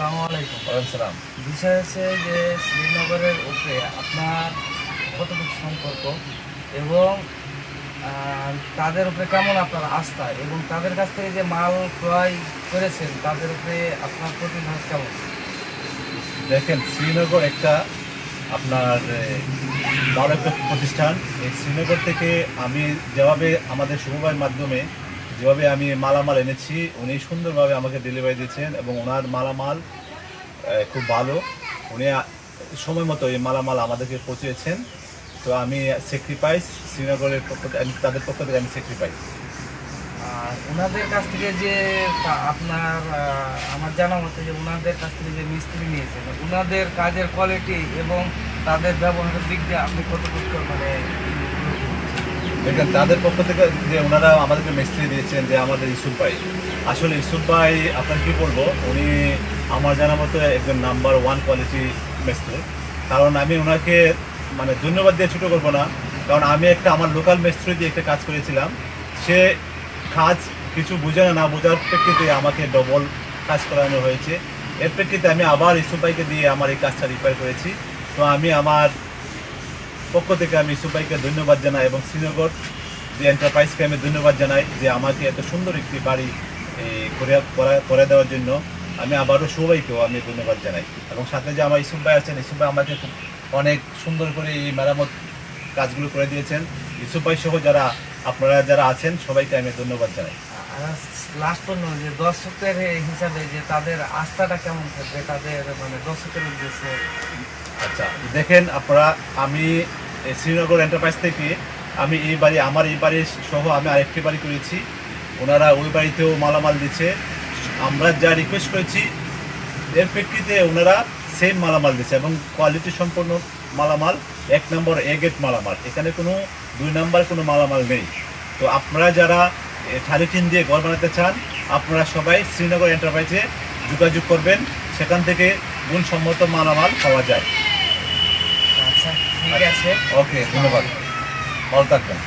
আসসালামু আলাইকুম। সালাম বিষয় হচ্ছে যে শ্রীনগরের উপরে আপনার কতটুকু সম্পর্ক এবং তাদের উপরে কেমন আপনার আস্থা এবং তাদের কাছ থেকে যে মাল ক্রয় করেছেন তাদের উপরে আপনার প্রতিভাব কেমন? দেখেন শ্রীনগর একটা আপনার বড় একটা প্রতিষ্ঠান। এই শ্রীনগর থেকে আমি যেভাবে আমাদের সমবায়ের মাধ্যমে যেভাবে আমি মালামাল এনেছি, উনি সুন্দরভাবে আমাকে ডেলিভারি দিয়েছেন এবং ওনার মালামাল খুব ভালো। উনি সময় মতো এই মালামাল আমাদেরকে পৌঁছেছেন। তো আমি স্যাক্রিফাইস শ্রীনগরের পক্ষ থেকে, আমি তাদের পক্ষ থেকে আমি স্যাক্রিফাইস আর ওনাদের কাছ থেকে যে আপনার আমার জানা মতে যে ওনাদের কাছ থেকে যে মিস্ত্রি নিয়েছেন ওনাদের কাজের কোয়ালিটি এবং তাদের ব্যবহারের দিক দিয়ে আপনি কতটুকু মানে দেখেন, তাদের পক্ষ থেকে যে ওনারা আমাদেরকে মিস্ত্রি দিয়েছেন যে আমাদের ইসুফ ভাই, আসলে ইসুফ ভাই, আপনার কী বলব? উনি আমার জানা মতো একজন নাম্বার ওয়ান কোয়ালিটি মিস্ত্রি কারণ আমি ওনাকে মানে ধন্যবাদ দিয়ে ছোটো করব না। কারণ আমি একটা আমার লোকাল মিস্ত্রি দিয়ে একটা কাজ করেছিলাম। সে কাজ কিছু বুঝে না না বোঝার প্রেক্ষিতে আমাকে ডবল কাজ করানো হয়েছে। এর প্রেক্ষিতে আমি আবার ইসুফ ভাইকে দিয়ে আমার এই কাজটা রিপেয়ার করেছি। তো আমি আমার পক্ষ থেকে আমি ইসুফ ভাইকে ধন্যবাদ জানাই এবং শ্রীনগর যে এন্টারপ্রাইজকে আমি ধন্যবাদ জানাই যে আমাকে এত সুন্দর একটি বাড়ি করে করে দেওয়ার জন্য আমি আবারও সবাইকেও আমি ধন্যবাদ জানাই। এবং সাথে যে আমার ইসুফ ভাই আছেন ইসুফ ভাই আমাকে অনেক সুন্দর করে এই মেরামত কাজগুলো করে দিয়েছেন। ইসুফ ভাই সহ যারা আপনারা যারা আছেন সবাইকে আমি ধন্যবাদ জানাই। লাস্ট পর্যন্ত যে দর্শকের হিসাবে যে তাদের আস্থাটা কেমন থাকবে তাদের মানে দর্শকের উদ্দেশ্যে? আচ্ছা দেখেন আপনারা আমি শ্রীনগর এন্টারপ্রাইজ থেকে আমি এই বাড়ি, আমার এই বাড়ি সহ আমি আরেকটি বাড়ি করেছি। ওনারা ওই বাড়িতেও মালামাল দিচ্ছে। আমরা যা রিকোয়েস্ট করেছি, এর প্রেক্ষিতে ওনারা সেম মালামাল দিচ্ছে এবং কোয়ালিটি সম্পন্ন মালামাল, এক নম্বর এ গেট মালামাল। এখানে কোনো দুই নম্বর কোনো মালামাল নেই। তো আপনারা যারা থালিটিন দিয়ে ঘর বানাতে চান, আপনারা সবাই শ্রীনগর এন্টারপ্রাইজে যোগাযোগ করবেন। সেখান থেকে গুণসম্মত মালামাল পাওয়া যায়। ঠিক আছে। ওকে ধন্যবাদ। ভালো থাকবেন।